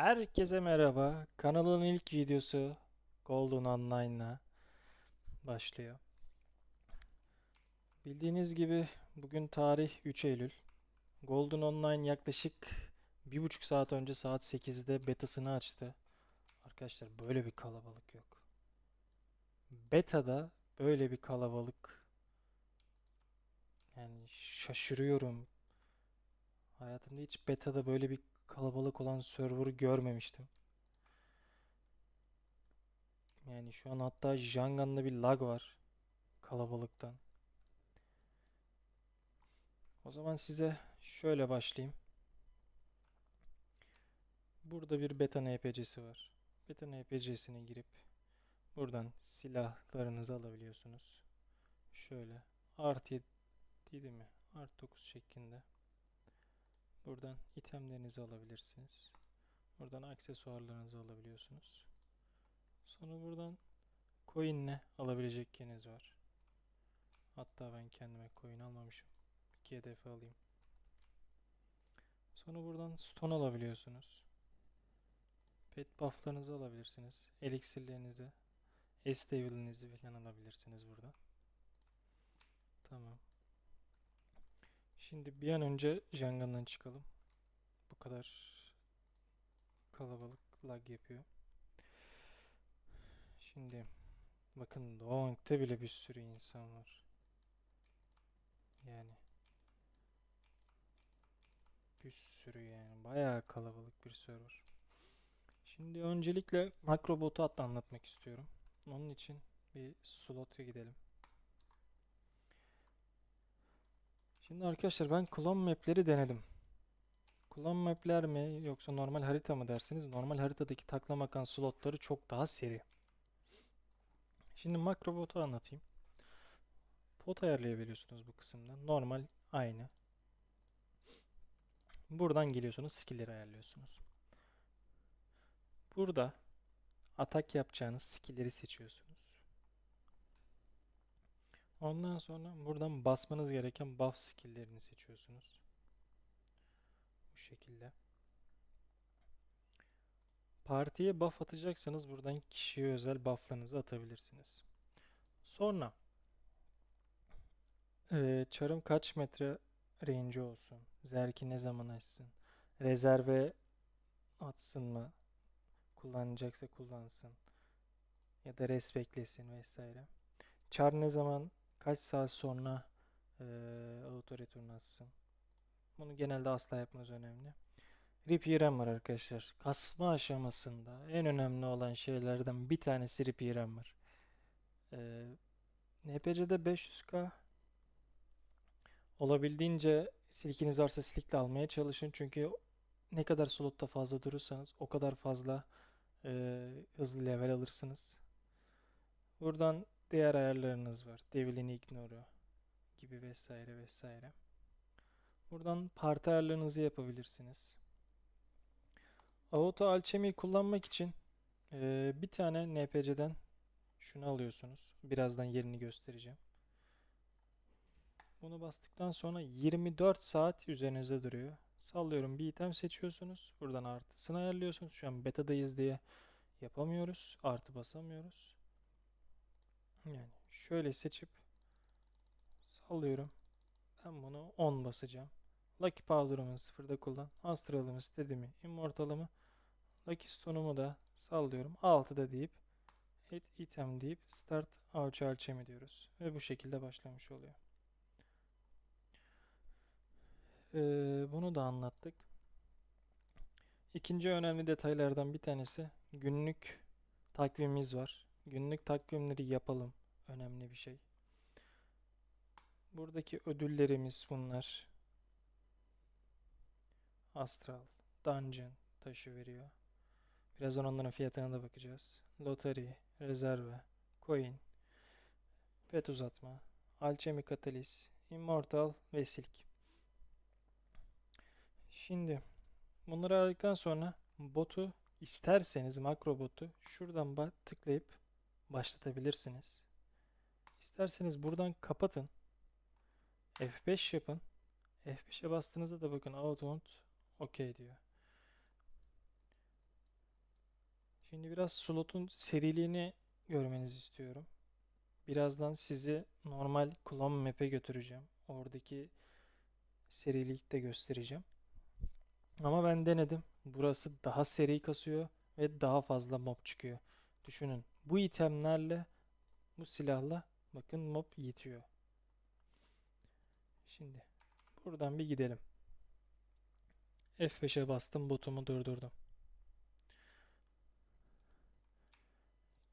Herkese merhaba. Kanalın ilk videosu Golden Online'la başlıyor. Bildiğiniz gibi bugün tarih 3 Eylül. Golden Online yaklaşık bir buçuk saat önce saat 8'de betasını açtı. Arkadaşlar böyle bir kalabalık yok. Beta'da böyle bir kalabalık yani şaşırıyorum. Hayatımda hiç beta'da böyle bir kalabalık olan server'ı görmemiştim. Yani şu an hatta Jangan'da bir lag var kalabalıktan. O zaman size şöyle başlayayım. Burada bir beta NPC'si var. Beta NPC'sine girip buradan silahlarınızı alabiliyorsunuz. Şöyle artı 7 değil mi? Artı 9 şeklinde. Buradan itemlerinizi alabilirsiniz. Buradan aksesuarlarınızı alabiliyorsunuz. Sonra buradan coin'le alabilecek yeriniz var. Hatta ben kendime coin almamışım. İki hedef alayım. Sonra buradan stone alabiliyorsunuz. Pet buff'larınızı alabilirsiniz. Elixirlerinizi, S-Devil'inizi falan alabilirsiniz burada. Tamam. Şimdi bir an önce Jangan'dan çıkalım. Bu kadar kalabalık lag yapıyor. Şimdi bakın Doğank'ta bile bir sürü insan var. Yani bir sürü yani bayağı kalabalık bir server. Şimdi öncelikle Macrobot'u hatta anlatmak istiyorum. Onun için bir slot'a gidelim. Şimdi arkadaşlar ben clone map'leri denedim. Clone map'ler mi yoksa normal harita mı derseniz normal haritadaki taklamakan slotları çok daha seri. Şimdi Macrobot'u anlatayım. Pot ayarlayabiliyorsunuz bu kısımda. Normal aynı. Buradan geliyorsunuz skill'leri ayarlıyorsunuz. Burada atak yapacağınız skill'leri seçiyorsunuz. Ondan sonra buradan basmanız gereken buff skill'lerini seçiyorsunuz. Bu şekilde. Partiye buff atacaksanız buradan kişiye özel buff'larınızı atabilirsiniz. Sonra eee, çarım kaç metre range olsun? Zerki ne zaman açsın? Rezerve atsın mı? Kullanacaksa kullansın. Ya da res beklesin vesaire. Char ne zaman kaç saat sonra eee auto return? Bunu genelde asla yapmanız önemli. RPRM var arkadaşlar. Kasma aşamasında en önemli olan şeylerden bir tanesi RPRM var. Ee, NPC'de 500k olabildiğince silkiniz varsa silkle almaya çalışın. Çünkü ne kadar slotta fazla durursanız o kadar fazla e, hızlı level alırsınız. Buradan diğer ayarlarınız var. Devil'in Ignore'u gibi vesaire vesaire. Buradan parti ayarlarınızı yapabilirsiniz. Auto Alchemy kullanmak için e, bir tane NPC'den şunu alıyorsunuz. Birazdan yerini göstereceğim. Bunu bastıktan sonra 24 saat üzerinizde duruyor. Sallıyorum bir item seçiyorsunuz. Buradan artısını ayarlıyorsunuz. Şu an betadayız diye yapamıyoruz. Artı basamıyoruz. Yani şöyle seçip sallıyorum. Ben bunu 10 basacağım. Lucky Powder'ımı sıfırda kullan. Astral'ımı, Steady'mi, Immortal'ımı, Lucky Stone'umu da sallıyorum. 6'da deyip Add Item deyip Start Avcı Alchemy diyoruz. Ve bu şekilde başlamış oluyor. Ee, bunu da anlattık. İkinci önemli detaylardan bir tanesi günlük takvimimiz var. Günlük takvimleri yapalım. Önemli bir şey. Buradaki ödüllerimiz bunlar. Astral, Dungeon taşı veriyor. Birazdan onların fiyatına da bakacağız. Lottery, rezerve, coin, pet uzatma, alchemy kataliz, immortal ve silk. Şimdi bunları aldıktan sonra botu isterseniz makro botu şuradan ba- tıklayıp başlatabilirsiniz. İsterseniz buradan kapatın. F5 yapın. F5'e bastığınızda da bakın Outbound OK diyor. Şimdi biraz slotun seriliğini görmenizi istiyorum. Birazdan sizi normal Clone Map'e götüreceğim. Oradaki serilik de göstereceğim. Ama ben denedim. Burası daha seri kasıyor ve daha fazla mob çıkıyor. Düşünün. Bu itemlerle, bu silahla bakın mob yetiyor. Şimdi buradan bir gidelim. F5'e bastım, botumu durdurdum.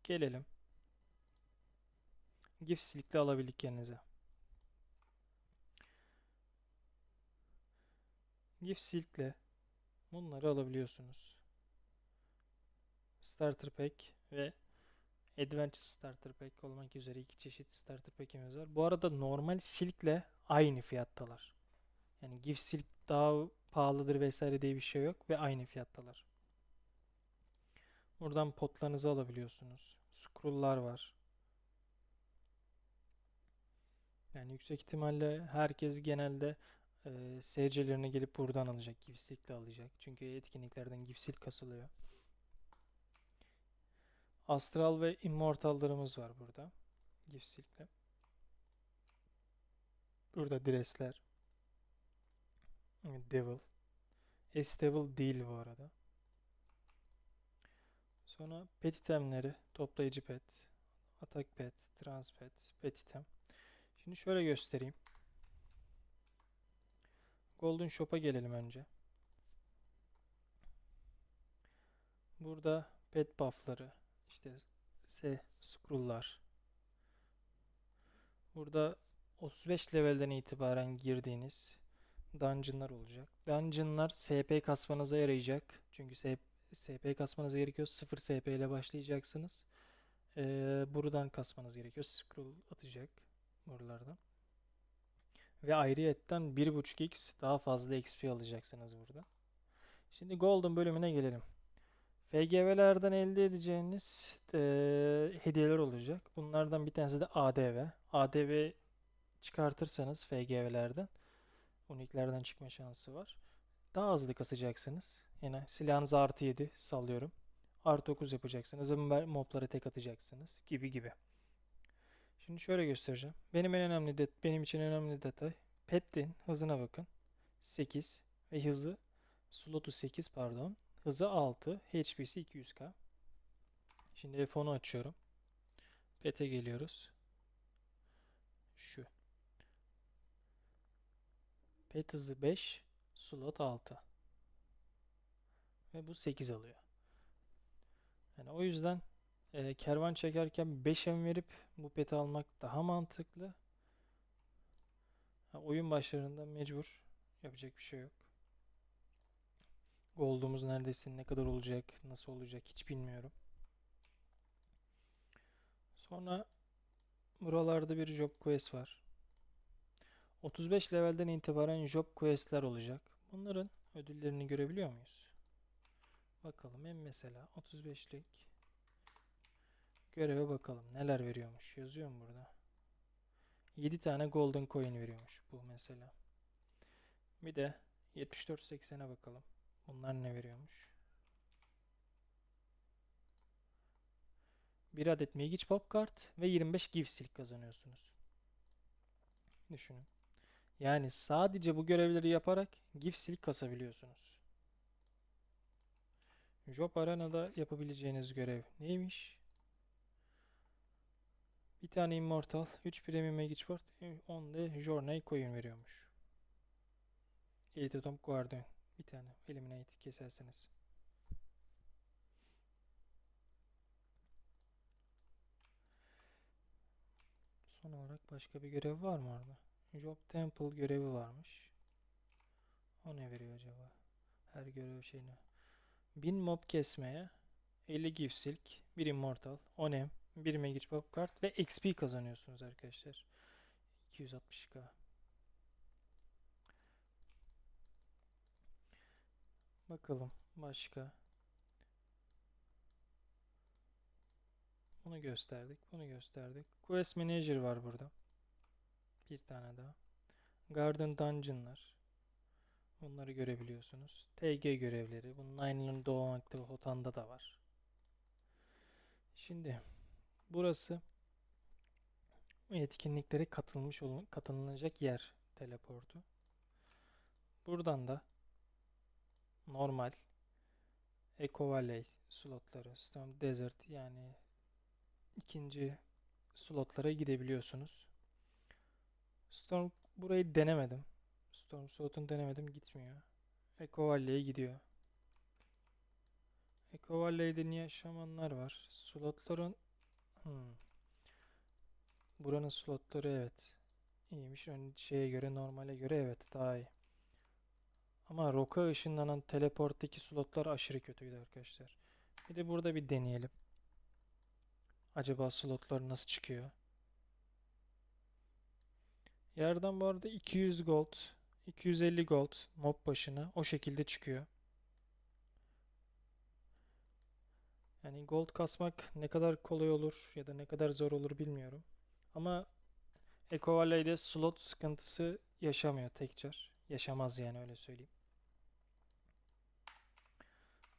Gelelim. Gift Silk'le alabildik yerinize. Gift Silk'le bunları alabiliyorsunuz. Starter Pack ve Adventure Starter Pack olmak üzere iki çeşit Starter Pack'imiz var. Bu arada normal Silk'le aynı fiyattalar. Yani Gift Silk daha pahalıdır vesaire diye bir şey yok ve aynı fiyattalar. Buradan potlarınızı alabiliyorsunuz. Scroll'lar var. Yani yüksek ihtimalle herkes genelde e, SC'lerini gelip buradan alacak. Gifsilk'le alacak. Çünkü etkinliklerden Gifsilk kasılıyor. Astral ve Immortal'larımız var burada. Gifsilk'le. Burada Dress'ler. Devil. S-Devil değil bu arada. Sonra pet itemleri, toplayıcı pet, atak pet, trans pet, pet item. Şimdi şöyle göstereyim. Golden Shop'a gelelim önce. Burada pet buff'ları, işte S scroll'lar. Burada 35 levelden itibaren girdiğiniz dungeon'lar olacak. Dungeon'lar SP kasmanıza yarayacak. Çünkü SP SP kasmanız gerekiyor. 0 SP ile başlayacaksınız. Ee, buradan kasmanız gerekiyor. Scroll atacak buralardan. Ve ayrıyetten 1.5x daha fazla XP alacaksınız burada. Şimdi Golden bölümüne gelelim. FGV'lerden elde edeceğiniz e, hediyeler olacak. Bunlardan bir tanesi de ADV. ADV çıkartırsanız FGV'lerden uniklerden çıkma şansı var. Daha hızlı kasacaksınız. Yine silahınızı artı 7 sallıyorum. Artı 9 yapacaksınız. Moblara tek atacaksınız. Gibi gibi. Şimdi şöyle göstereceğim. Benim en önemli det benim için önemli detay. Pet'in hızına bakın. 8 ve hızı slotu 8 pardon. Hızı 6. HP'si 200k. Şimdi F10'u açıyorum. Pet'e geliyoruz. Şu. Pet hızı 5. Slot 6. Ve bu 8 alıyor. Yani o yüzden e, kervan çekerken 5 em verip bu peti almak daha mantıklı. Ha, oyun başlarında mecbur. Yapacak bir şey yok. Gold'umuz neredesin, ne kadar olacak, nasıl olacak hiç bilmiyorum. Sonra buralarda bir job quest var. 35 levelden itibaren job quest'ler olacak. Bunların ödüllerini görebiliyor muyuz? Bakalım hem mesela 35'lik göreve bakalım neler veriyormuş. Yazıyor mu burada? 7 tane golden coin veriyormuş bu mesela. Bir de 74.80'e bakalım. Bunlar ne veriyormuş? Bir adet Magic Pop kart ve 25 Gift Silk kazanıyorsunuz. Düşünün. Yani sadece bu görevleri yaparak Gift Silk kasabiliyorsunuz. Job Arena'da yapabileceğiniz görev neymiş? Bir tane Immortal, 3 Premium Magic Ward, 10 de Journey Coin veriyormuş. Elite Tom Guardian. Bir tane Eliminate keserseniz. Son olarak başka bir görev var mı orada? Job Temple görevi varmış. O ne veriyor acaba? Her görev şeyine. 1000 mob kesmeye 50 gift silk, 1 immortal, 10 em, 1 magic pop kart ve XP kazanıyorsunuz arkadaşlar. 260k. Bakalım başka. Bunu gösterdik, bunu gösterdik. Quest Manager var burada. Bir tane daha. Garden Dungeon'lar. Bunları görebiliyorsunuz. TG görevleri. Bunun aynının Doğu Aktif Hotan'da da var. Şimdi burası etkinliklere katılmış olun, katılınacak yer teleportu. Buradan da normal Eco Valley slotları, Storm Desert yani ikinci slotlara gidebiliyorsunuz. Storm burayı denemedim. Storm slotunu denemedim gitmiyor. Eco Valley'e gidiyor. Eco Valley'de niye şamanlar var? Slotların hmm. Buranın slotları evet. İyiymiş. Ön şeye göre normale göre evet daha iyi. Ama roka ışınlanan teleporttaki slotlar aşırı kötüydü arkadaşlar. Bir de burada bir deneyelim. Acaba slotlar nasıl çıkıyor? Yerden bu arada 200 gold, 250 gold mob başına o şekilde çıkıyor. Yani gold kasmak ne kadar kolay olur ya da ne kadar zor olur bilmiyorum. Ama Eco Valley'de slot sıkıntısı yaşamıyor tekrar. Yaşamaz yani öyle söyleyeyim.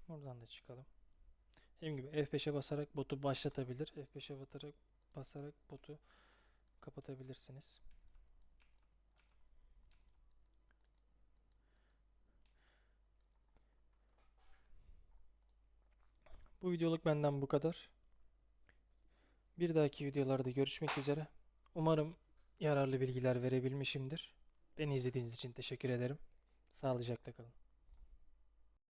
Buradan da çıkalım. Dediğim gibi F5'e basarak botu başlatabilir. F5'e basarak, basarak botu kapatabilirsiniz. Bu videoluk benden bu kadar. Bir dahaki videolarda görüşmek üzere. Umarım yararlı bilgiler verebilmişimdir. Beni izlediğiniz için teşekkür ederim. Sağlıcakla kalın.